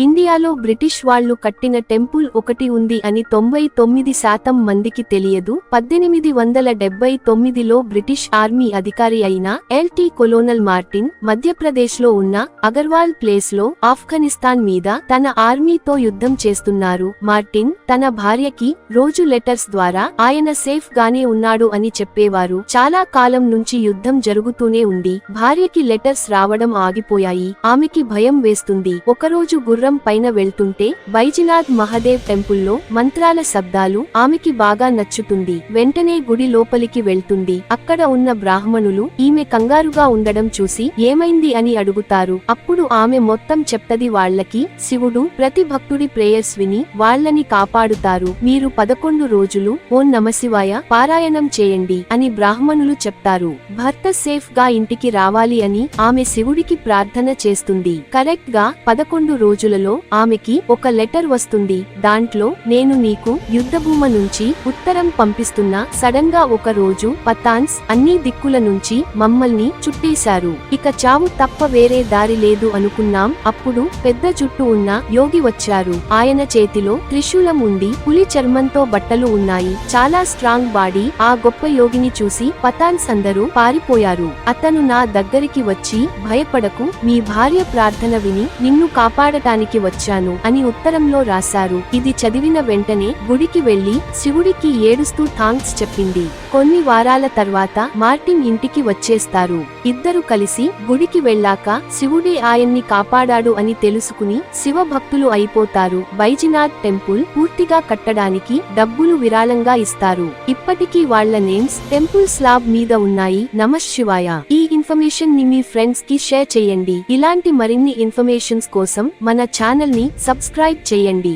ఇండియాలో బ్రిటిష్ వాళ్ళు కట్టిన టెంపుల్ ఒకటి ఉంది అని తొంభై తొమ్మిది శాతం మందికి తెలియదు. పద్దెనిమిది వందల డెబ్బై తొమ్మిదిలో బ్రిటిష్ ఆర్మీ అధికారి అయిన ఎల్టీ కొలోనల్ మార్టిన్ మధ్యప్రదేశ్లో ఉన్న అగర్వాల్ ప్లేస్లో ఆఫ్ఘనిస్తాన్ మీద తన ఆర్మీతో యుద్ధం చేస్తున్నారు. మార్టిన్ తన భార్యకి రోజు లెటర్స్ ద్వారా ఆయన సేఫ్ గానే ఉన్నాడు అని చెప్పేవారు. చాలా కాలం నుంచి యుద్ధం జరుగుతూనే ఉంది. భార్యకి లెటర్స్ రావడం ఆగిపోయాయి. ఆమెకి భయం వేస్తుంది. ఒకరోజు గుర్రం పైన వెళ్తుంటే బైజినాథ్ మహదేవ్ టెంపుల్లో మంత్రాల శబ్దాలు ఆమెకి బాగా నచ్చుతుంది. వెంటనే గుడి లోపలికి వెళ్తుంది. అక్కడ ఉన్న బ్రాహ్మణులు ఈమె కంగారుగా ఉండడం చూసి ఏమైంది అని అడుగుతారు. అప్పుడు ఆమె మొత్తం చెప్తది వాళ్ళకి శివుడు ప్రతి భక్తుడి ప్రేయర్స్ విని వాళ్ళని కాపాడుతారు. మీరు పదకొండు రోజులు ఓ నమశివాయ పారాయణం చేయండి అని బ్రాహ్మణులు చెప్తారు. భర్త సేఫ్గా ఇంటికి రావాలి అని ఆమె శివుడికి ప్రార్థన చేస్తుంది. కరెక్ట్గా పదకొండు రోజులలో ఆమెకి ఒక లెటర్ వస్తుంది. దాంట్లో నేను నీకు యుద్ధభూమ నుంచి ఉత్తరం పంపిస్తున్నా సడన్గా ఒక రోజు పతాన్స్ అన్ని దిక్కుల నుంచి మమ్మల్ని చుట్టేశారు. ఇక చావు తప్ప వేరే దారి లేదు అనుకున్నాం. అప్పుడు పెద్ద జుట్టు ఉన్న యోగి వచ్చారు. ఆయన చేతిలో త్రిశూలం ఉంది. పులి చర్మంతో బట్టలు ఉన్నాయి. చాలా స్ట్రాంగ్ బాడీ. ఆ గొప్ప యోగిని చూసి పతాన్స్ అందరూ పారిపోయారు. అతను నా దగ్గరికి వచ్చి భయపడకు. మీ భార్య ప్రార్థన విని నిన్ను కాపాడటానికి వచ్చాను అని ఉత్తరంలో రాశారు. ఇది చదివిన వెంటనే గుడికి వెళ్ళి శివుడికి ఏడుస్తూ థాంక్స్ చెప్పింది. కొన్ని వారాల తర్వాత మార్టిన్ ఇంటికి వచ్చేస్తారు. ఇద్దరు కలిసి గుడికి వెళ్ళాక శివుడే ఆయన్ని కాపాడాడు అని తెలుసుకుని శివ భక్తులు అయిపోతారు. బైజినాథ్ టెంపుల్ పూర్తిగా కట్టడానికి డబ్బులు విరాళంగా ఇస్తారు. ఇప్పటికీ వాళ్ళ నేమ్స్ టెంపుల్ స్లాబ్ మీద ఉన్నాయి. నమశివాయ ఈ ఇన్ఫర్మేషన్ని మీ ఫ్రెండ్స్కి షేర్ చేయండి. ఇలాంటి మరిన్ని ఇన్ఫర్మేషన్స్ కోసం మన ఛానల్ని సబ్స్క్రైబ్ చేయండి.